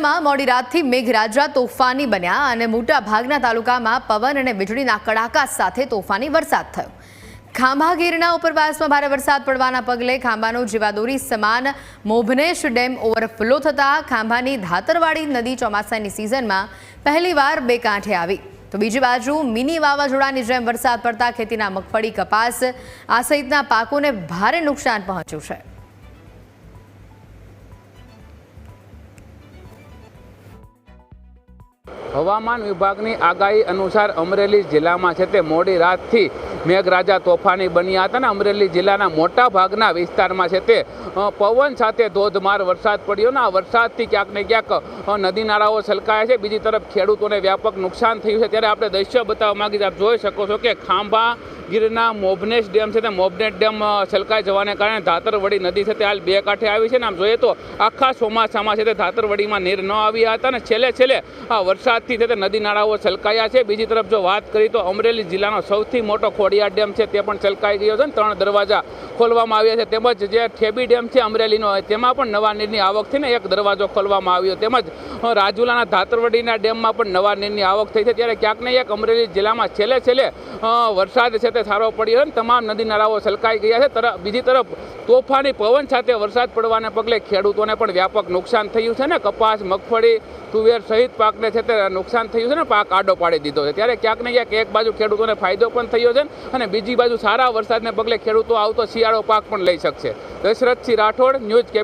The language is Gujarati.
જિલ્લામાં મોડી રાતથી મેઘરાજા તોફાની બન્યા અને મોટા ભાગના તાલુકામાં પવન અને વીજળીના કડાકા સાથે તોફાની વરસાદ થયો. ખાંભા ગીરના ઉપરવાસમાં ભારે વરસાદ પડવાના પગલે ખાંભાનો જીવાદોરી સમાન મોભનેશ ડેમ ઓવરફ્લો થતાં ખાંભાની ધાતરવાડી નદી ચોમાસાની સિઝનમાં પહેલીવાર બે કાંઠે આવી. તો બીજી બાજુ મિની વાવાઝોડાની જેમ વરસાદ પડતા ખેતીના મગફળી, કપાસ આ સહિતના પાકોને ભારે નુકસાન પહોંચ્યું છે. હવામાન વિભાગની આગાહી અનુસાર અમરેલી જિલ્લામાં છે તે મોડી રાતથી મેઘરાજા તોફાની બન્યા હતા ને અમરેલી જિલ્લાના મોટા ભાગના વિસ્તારમાં છે તે. પવન સાથે ધોધમાર વરસાદ પડ્યો ને આ વરસાદથી ક્યાંક ને ક્યાંક નદી નાળાઓ છલકાયા છે. બીજી તરફ ખેડૂતોને વ્યાપક નુકસાન થયું છે. ત્યારે આપણે દ્રશ્ય બતાવવા માગીએ આપ જોઈ શકો છો કે ખાંભા ગીરના મોબનેશ ડેમ છે તે મોભનેશ ડેમ છલકાઈ જવાને કારણે ધાતરવડી નદી છે તે હાલ બે કાંઠે આવી છે ને આમ જોઈએ તો આખા ચોમાસામાં છે તે ધાતરવડીમાં નીર ન આવ્યા હતા ને છેલ્લે છેલ્લે આ વરસાદથી છે તે નદી નાળાઓ છલકાયા છે. બીજી તરફ જો વાત કરી તો અમરેલી જિલ્લાનો સૌથી મોટો ખોડિયાર ડેમ છે તે પણ છલકાઈ ગયો છે ને ત્રણ દરવાજા ખોલવામાં આવ્યા છે. તેમજ જે ઠેબી ડેમ છે, અમરેલીનો, તેમાં પણ નવા નીરની આવક થઈ ને એક દરવાજો ખોલવામાં આવ્યો. તેમજ રાજુલાના ધાતરવડીના ડેમમાં પણ નવા નીરની આવક થઈ છે. ત્યારે ક્યાંક ને ક્યાંક અમરેલી જિલ્લામાં છેલ્લે છેલ્લે વરસાદ છે તે સારો પડ્યો છે ને તમામ નદી નાળાઓ છલકાઈ ગયા છે. તરફ, બીજી તરફ તોફાની પવન સાથે વરસાદ પડવાને પગલે ખેડૂતોને પણ વ્યાપક નુકસાન થયું છે ને. કપાસ, મગફળી, તુવેર સહિત પાકને છે તે નુકસાન થયું છે ને. પાક આડો પાડી દીધો છે. ત્યારે ક્યાંક ને ક્યાંક એક બાજુ ખેડૂતોને ફાયદો પણ થયો છે અને બીજી બાજુ સારા વરસાદને પગલે ખેડૂતો આવતો શિયાળો પાક પણ લઈ શકશે. Dashrathsinh Rathod, news capital